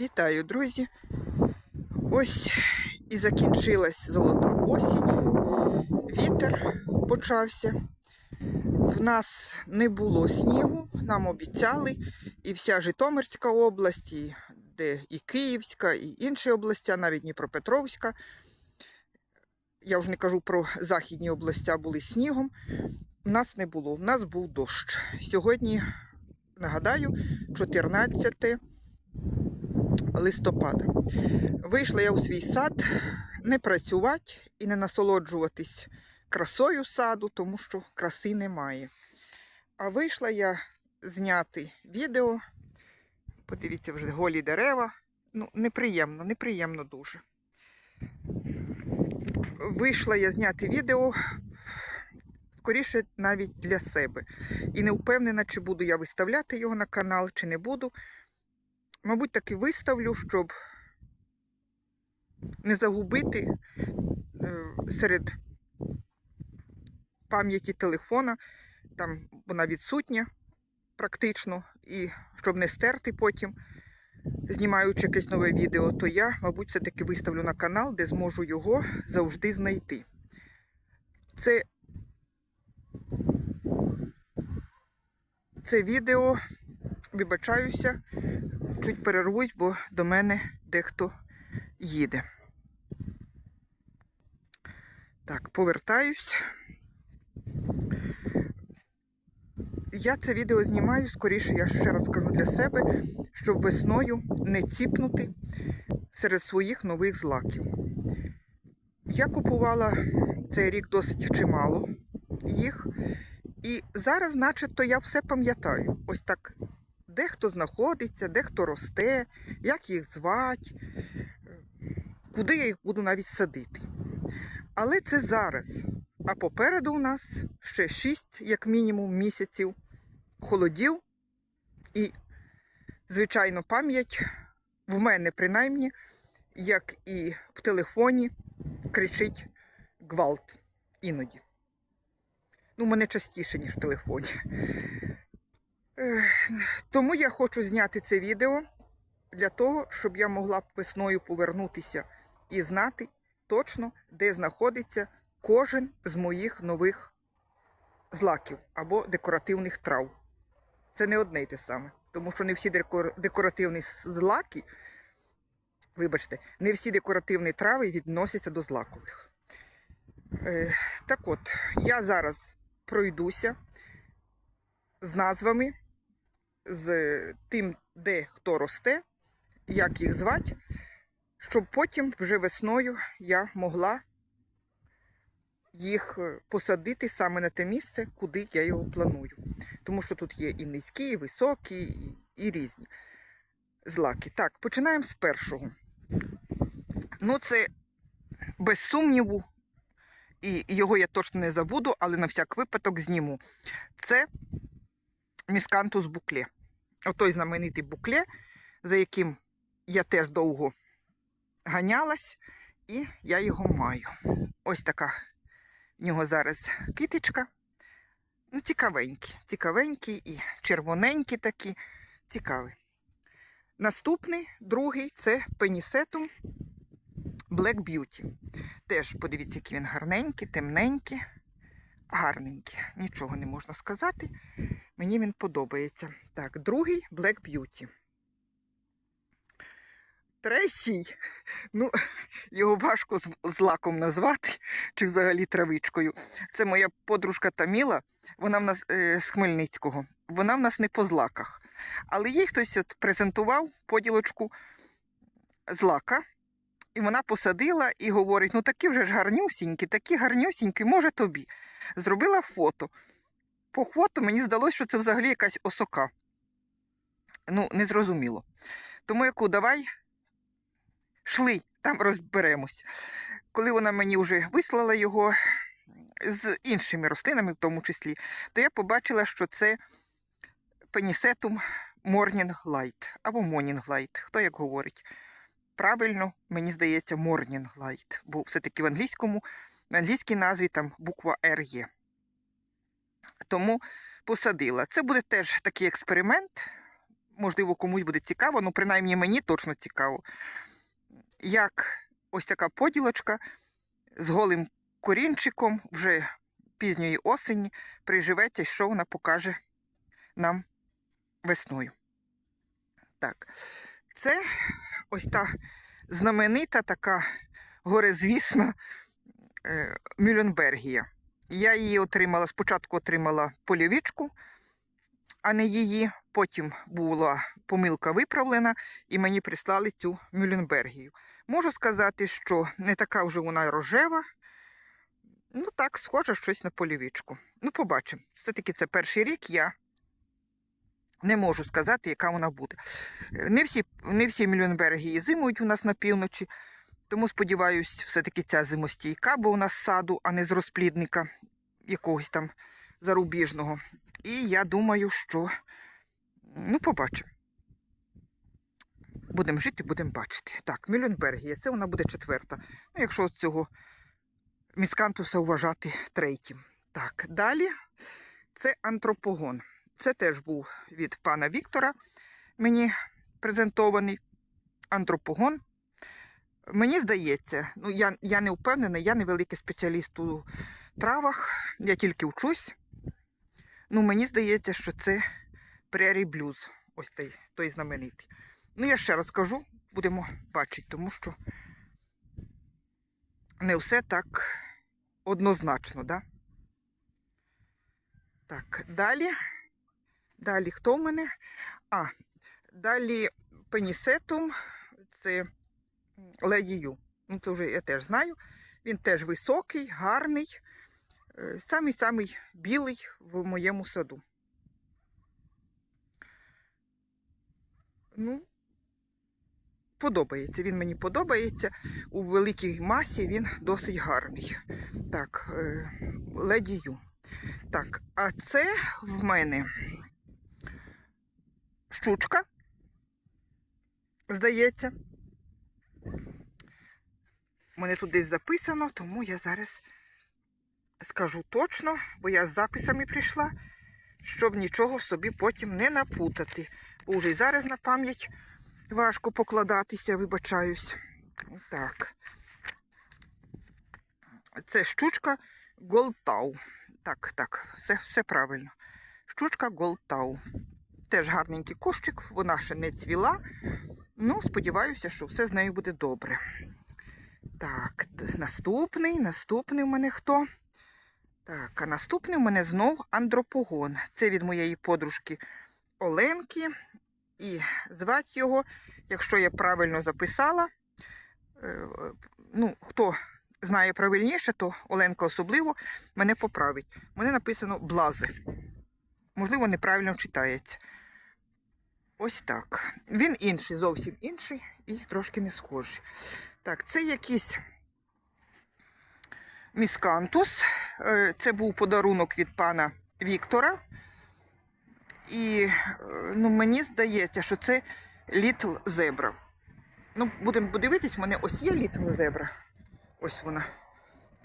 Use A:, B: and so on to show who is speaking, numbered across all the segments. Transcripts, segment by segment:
A: Вітаю, друзі! Ось і закінчилась золота осінь. Вітер почався. В нас не було снігу, нам обіцяли, і вся Житомирська область, і, де і Київська, і інші області, навіть Дніпропетровська. Я вже не кажу про західні області, були снігом. У нас не було, у нас був дощ. Сьогодні, нагадаю, 14 листопада. Вийшла я у свій сад не працювати і не насолоджуватись красою саду, тому що краси немає. А вийшла я зняти відео. Подивіться, вже голі дерева. Ну, неприємно, неприємно дуже. Вийшла я зняти відео скоріше навіть для себе. І не впевнена, чи буду я виставляти його на канал, чи не буду. Мабуть, таки виставлю, щоб не загубити е, серед пам'яті телефона, там вона відсутня практично, і щоб не стерти потім, знімаючи якесь нове відео, то я, мабуть, все-таки виставлю на канал, де зможу його завжди знайти. Це, це відео, вибачаюся, чуть перервусь, бо до мене дехто їде. Так, повертаюсь. Я це відео знімаю, скоріше, я ще раз кажу для себе, щоб весною не ціпнути серед своїх нових злаків. Я купувала цей рік досить чимало їх, і зараз, начебто, я все пам'ятаю. Ось так де хто знаходиться, де хто росте, як їх звати, куди я їх буду навіть садити. Але це зараз. А попереду у нас ще 6, як мінімум, місяців холодів. І, звичайно, пам'ять в мене принаймні, як і в телефоні, кричить гвалт іноді. Ну, мене частіше, ніж в телефоні. Тому я хочу зняти це відео для того, щоб я могла б весною повернутися і знати точно, де знаходиться кожен з моїх нових злаків або декоративних трав. Це не одне й те саме, тому що не всі декоративні злаки, вибачте, не всі декоративні трави відносяться до злакових. Е, так от, я зараз пройдуся з назвами з тим, де хто росте, як їх звати, щоб потім вже весною я могла їх посадити саме на те місце, куди я його планую. Тому що тут є і низькі, і високі, і, і різні злаки. Так, починаємо з першого. Ну, це без сумніву, і його я точно не забуду, але на всяк випадок зніму. Це міскантус букле. Отой знаменитий букле, за яким я теж довго ганялась, і я його маю. Ось така в нього зараз китичка. Ну, цікавенькі, цікавенькі і червоненькі такі. Цікаві. Наступний, другий це пенісетум Black Beauty. Теж подивіться, який він гарненький, темненький, гарненький. Нічого не можна сказати. Мені він подобається. Так, другий Black Beauty. Третій, ну, його важко з, лаком назвати, чи взагалі травичкою. Це моя подружка Таміла, вона в нас е, з Хмельницького. Вона в нас не по злаках. Але їй хтось от презентував поділочку злака. І вона посадила і говорить: ну такі вже ж гарнюсінькі, такі гарнюсінькі, може тобі. Зробила фото по фото мені здалося, що це взагалі якась осока. Ну, незрозуміло. Тому яку давай шли, там розберемось. Коли вона мені вже вислала його з іншими рослинами, в тому числі, то я побачила, що це пенісетум Morning Light або Morning Light, хто як говорить. Правильно, мені здається, Morning Light, бо все-таки в англійському, в англійській назві там буква R є тому посадила. Це буде теж такий експеримент. можливо, комусь буде цікаво, ну принаймні мені точно цікаво. Як ось така поділочка з голим корінчиком вже пізньої осені приживеться, що вона покаже нам весною. Так, це ось та знаменита така горизвісна е, Мюлленбергія. Я її отримала, спочатку отримала полівічку, а не її. Потім була помилка виправлена, і мені прислали цю Мюлленбергію. Можу сказати, що не така вже вона рожева. Ну так, схоже щось на полівічку. Ну, побачимо. Все-таки це перший рік, я не можу сказати, яка вона буде. Е, Не всі, не всі Мюлленбергії зимують у нас на півночі, тому сподіваюсь, все-таки ця зимостійка, бо у нас саду, а не з розплідника якогось там зарубіжного. І я думаю, що ну, побачимо. Будемо жити, будемо бачити. Так, Мюлленбергія, це вона буде четверта. Ну, якщо цього міскантуса вважати третім. Так, далі це антропогон. Це теж був від пана Віктора мені презентований антропогон. Мені здається, ну я, я не впевнена, я не великий спеціаліст у травах, я тільки вчусь. Ну, мені здається, що це Прері Блюз, ось той, той знаменитий. Ну, я ще раз кажу, будемо бачити, тому що не все так однозначно, да? Так, далі. Далі хто в мене? А, далі пенісетум, це Леді Ю. Ну, це вже я теж знаю. Він теж високий, гарний, е, самий-самий білий в моєму саду. Ну, подобається. Він мені подобається. У великій масі він досить гарний. Так, е, Леді Ю. Так, а це в мене щучка. Здається. У мене тут десь записано, тому я зараз скажу точно, бо я з записами прийшла, щоб нічого собі потім не напутати. Бо вже й зараз на пам'ять важко покладатися, вибачаюсь. Так. Це щучка Голтау. Так, так, все, все правильно. Щучка Голтау. Теж гарненький кущик, вона ще не цвіла. Ну, сподіваюся, що все з нею буде добре. Так, наступний, наступний у мене хто? Так, а наступний у мене знов андропогон. Це від моєї подружки Оленки. І звати його, якщо я правильно записала, е, ну, хто знає правильніше, то Оленка особливо мене поправить. Мене написано блази. Можливо, неправильно читається. Ось так. Він інший, зовсім інший і трошки не схожий. Так, це якийсь міскантус. Е, Це був подарунок від пана Віктора. І е, ну, мені здається, що це Літл Зебра. Ну, будемо подивитись, у мене ось є Літл Зебра. Ось вона.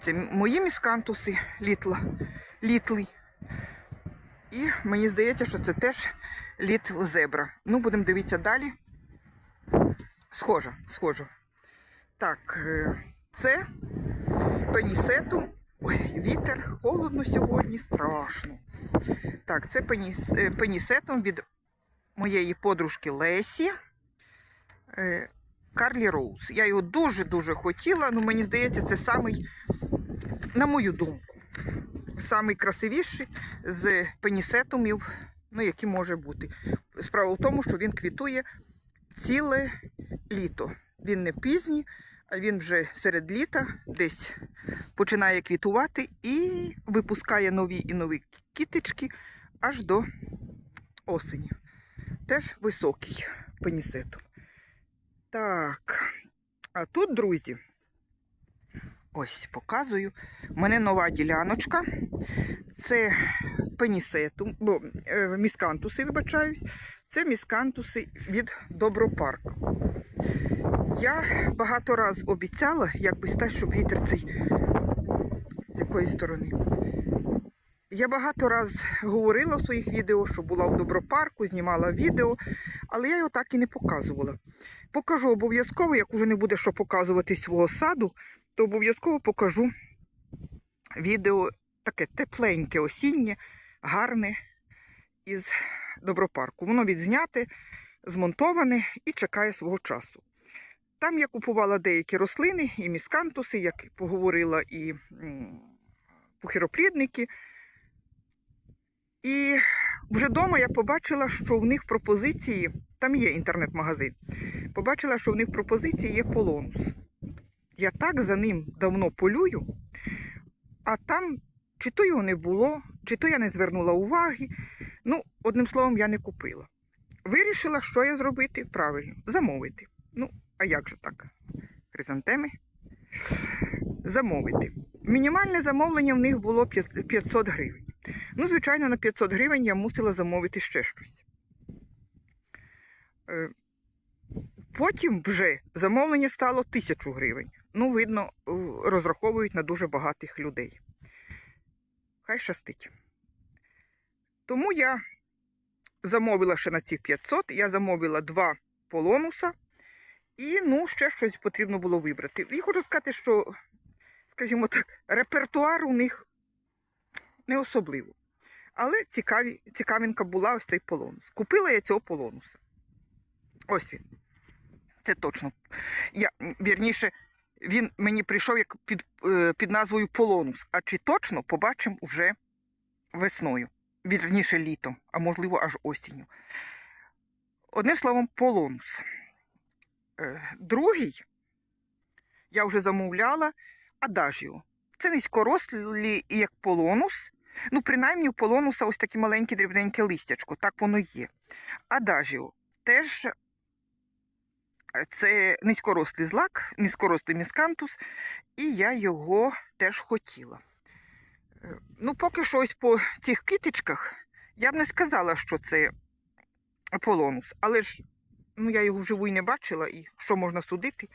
A: Це мої міскантуси Літла, Літлий. І мені здається, що це теж Літл Зебра. Ну, будемо дивитися далі. Схоже, схоже. Так, е, це пенісетум. Ой, вітер, холодно сьогодні, страшно. Так, це пеніс, е, пенісетум від моєї подружки Лесі. Е, Карлі Роуз. Я його дуже-дуже хотіла, але мені здається, це самий, на мою думку, самий красивіший з пенісетумів, ну, який може бути. Справа в тому, що він квітує ціле літо. Він не пізній, а він вже серед літа десь починає квітувати і випускає нові і нові кіточки аж до осені. Теж високий пенісетум. Так, а тут, друзі, ось показую. У мене нова діляночка. Це пенісетум, бо е, міскантуси, вибачаюсь. Це міскантуси від Добропарк. Я багато раз обіцяла, як би щоб вітер цей з якої сторони. Я багато раз говорила в своїх відео, що була в добропарку, знімала відео, але я його так і не показувала. Покажу обов'язково, як уже не буде що показувати свого саду, то обов'язково покажу відео таке тепленьке, осіннє, гарне із добропарку. Воно відзняте, змонтоване і чекає свого часу. Там я купувала деякі рослини, і міскантуси, як поговорила, і м, пухиропрідники. І вже вдома я побачила, що в них пропозиції, там є інтернет-магазин, побачила, що в них пропозиції є полонус. Я так за ним давно полюю, а там чи то його не було, чи то я не звернула уваги. Ну, одним словом, я не купила. Вирішила, що я зробити правильно, замовити. Ну, а як же так? Хризантеми? Замовити. Мінімальне замовлення в них було 500 гривень. Ну, звичайно, на 500 гривень я мусила замовити ще щось. Е, Потім вже замовлення стало 1000 гривень. Ну, видно, розраховують на дуже багатих людей. Хай щастить. Тому я замовила ще на цих 500, я замовила два полонуса, і ну, ще щось потрібно було вибрати. І хочу сказати, що, скажімо так, репертуар у них не особливо. Але цікаві, цікавинка була ось цей полонус. Купила я цього полонуса. Ось він. Це точно. Я, вірніше, він мені прийшов як під, е, під назвою полонус. А чи точно побачимо вже весною. Вірніше літом, а можливо аж осінню. Одним словом, полонус. Е, Другий я вже замовляла адажіо. Це низькорослі, як полонус. Ну, принаймні, у полонуса ось таке маленьке дрібненьке листячко, так воно є. Адажіо теж це низькорослий злак, низькорослий міскантус, і я його теж хотіла. Е, Ну, поки що ось по цих китичках я б не сказала, що це полонус, але ж ну, я його вживу і не бачила, і що можна судити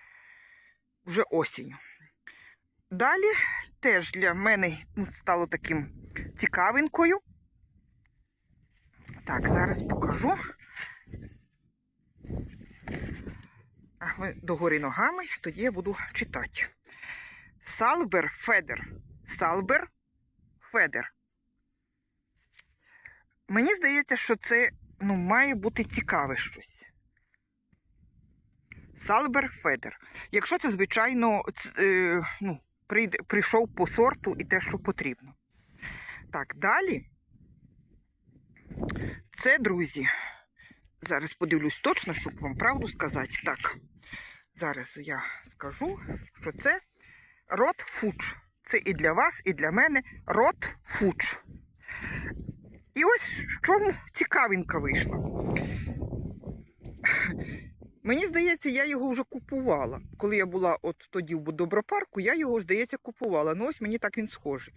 A: вже осінню. Далі теж для мене ну, стало таким цікавинкою. Так, зараз покажу. А ви догори ногами, тоді я буду читати. Салбер Федер. Салбер Федер. Мені здається, що це ну, має бути цікаве щось. Салбер Федер. Якщо це, звичайно, е, ну, прийшов по сорту і те, що потрібно. Так, далі. Це, друзі. Зараз подивлюсь точно, щоб вам правду сказати. Так, зараз я скажу, що це рот фудж. Це і для вас, і для мене рот фудж. І ось в чому цікавинка вийшла. Мені здається, я його вже купувала. Коли я була от тоді в добропарку, я його, здається, купувала. Ну ось мені так він схожий.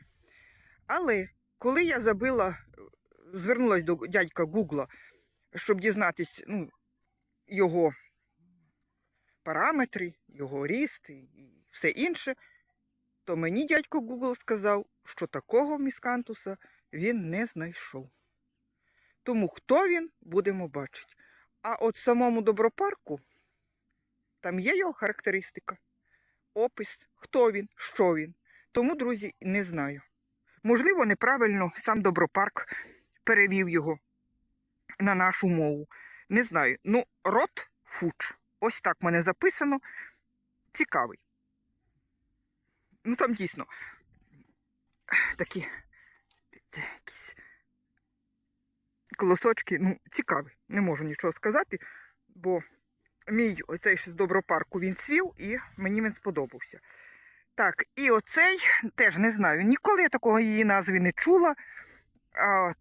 A: Але коли я забила, звернулася до дядька Гугла, щоб дізнатись ну, його параметри, його ріст і все інше, то мені дядько Гугл сказав, що такого міскантуса він не знайшов. Тому хто він, будемо бачити. А от самому добропарку там є його характеристика, опис, хто він, що він. Тому, друзі, не знаю. Можливо, неправильно сам добропарк перевів його на нашу мову. Не знаю. Ну, рот фуч. Ось так в мене записано. Цікавий. Ну там дійсно такі якісь колосочки, ну, цікаві. Не можу нічого сказати, бо мій оцей ще з добропарку він цвів і мені він сподобався. Так, і оцей теж не знаю. Ніколи я такого її назви не чула.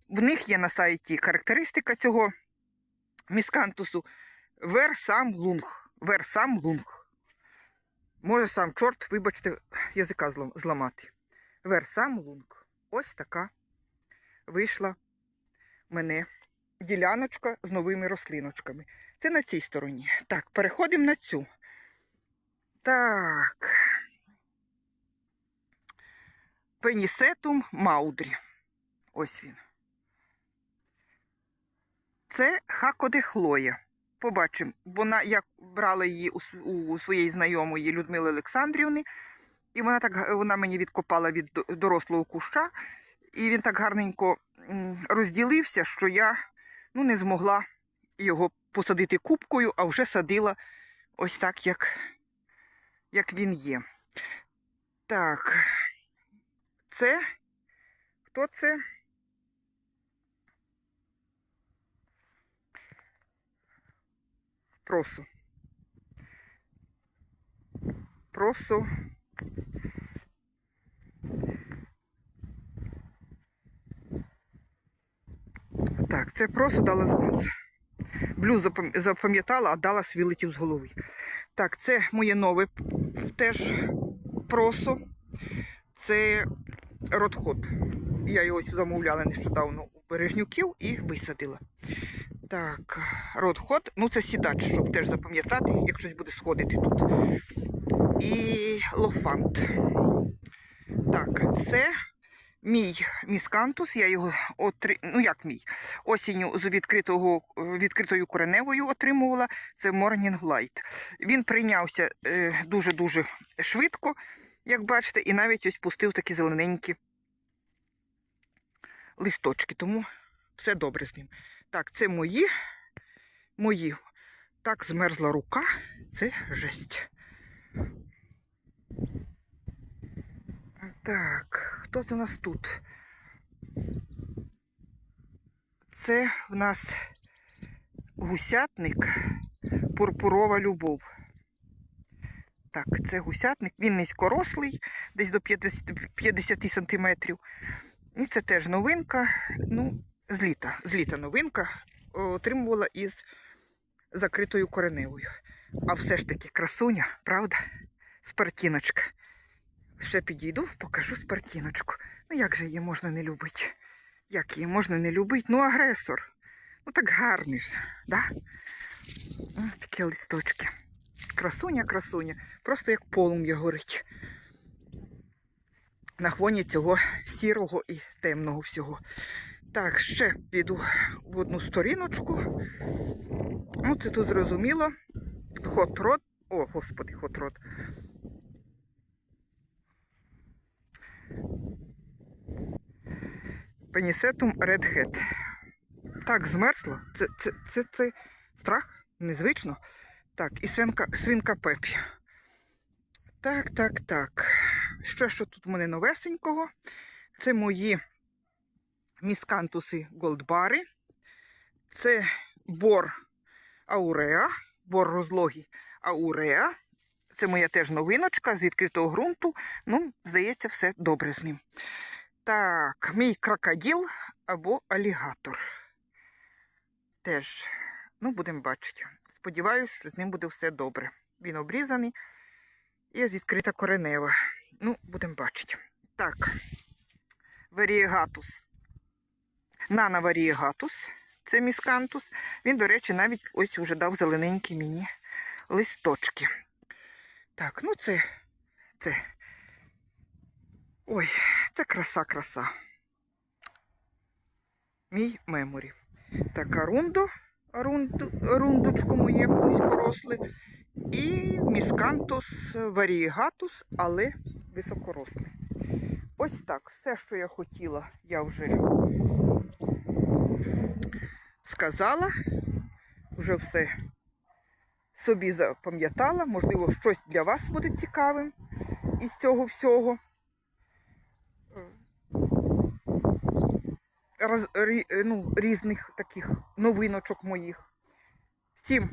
A: В них є на сайті характеристика цього міскантусу. Версам лунг. Версам лунг. Може сам чорт, вибачте, язика зламати. Версам лунг. Ось така вийшла мене діляночка з новими рослиночками. Це на цій стороні. Так, переходимо на цю. Так. Пенісетум маудрі. Ось він. Це Хакоде Хлоя. Побачимо, вона як брала її у, у своєї знайомої Людмили Олександрівни, і вона так вона мені відкопала від дорослого куща, і він так гарненько розділився, що я ну, не змогла його посадити кубкою, а вже садила ось так, як, як він є. Так, це хто це? Просо. Просо. Так, це просто Даллас Блюз. Блюз запам'ятала, а Даллас вилетів з голови. Так, це моє нове теж просо. Це родход. Я його замовляла нещодавно у Бережнюків і висадила. Так, родход, ну це сідач, щоб теж запам'ятати, як щось буде сходити тут. І лофант. Так, це мій міскантус. Я його отри... ну як мій, осінню з відкритого, відкритою кореневою отримувала. Це Morning Light. Він прийнявся е, дуже-дуже швидко, як бачите, і навіть ось пустив такі зелененькі листочки, тому все добре з ним. Так, це мої. Мої. Так змерзла рука. Це жесть. Так, хто це у нас тут? Це в нас гусятник Пурпурова любов. Так, це гусятник. Він низькорослий, десь до 50, 50 сантиметрів. І це теж новинка. Ну, з літа. З літа новинка. Отримувала із закритою кореневою. А все ж таки красуня, правда? Спартіночка. Ще підійду, покажу спартіночку. Ну як же її можна не любити? Як її можна не любити? Ну, агресор. Ну так гарний ж, да? О, такі листочки. Красуня, красуня. Просто як полум'я горить. На фоні цього сірого і темного всього. Так, ще піду в одну сторіночку. Ну, це тут зрозуміло. Хотрот. О, господи, хотрот. Пенісетум Red Так, змерзла. Це, це, це, це страх? Незвично. Так, і свинка, свинка Пепі. Так, так, так. Що що тут у мене новесенького? Це мої міскантуси Голдбари. Це бор Ауреа, бор розлогий Ауреа. Це моя теж новиночка з відкритого ґрунту. Ну, здається, все добре з ним. Так, мій крокодил або алігатор. Теж, ну, будемо бачити. Сподіваюсь, що з ним буде все добре. Він обрізаний і відкрита коренева. Ну, будемо бачити. Так, варієгатус. Нана варієгатус. Це міскантус. Він, до речі, навіть ось уже дав зелененькі мені листочки. Так, ну це, це. Ой, це краса-краса. Мій меморі. Так, арундо, арунду, арундочко моє низькоросле. І міскантус варієгатус, але високорослий. Ось так. Все, що я хотіла, я вже сказала. Вже все собі запам'ятала. Можливо, щось для вас буде цікавим із цього всього. Рі, ну, різних таких новиночок моїх. Всім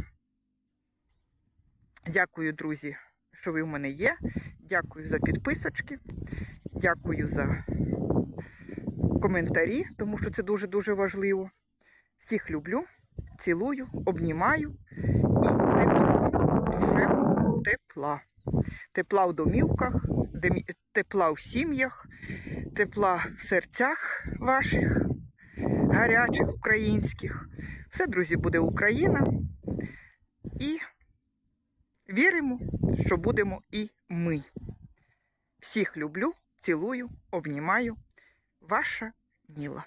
A: дякую, друзі, що ви в мене є. Дякую за підписочки. Дякую за коментарі, тому що це дуже-дуже важливо. Всіх люблю, цілую, обнімаю і тепла, душевного тепла. Тепла в домівках, тепла в сім'ях, тепла в серцях ваших, гарячих, українських. Все, друзі, буде Україна. І віримо, що будемо і ми. Всіх люблю, цілую, обнімаю. Ваша Ніла.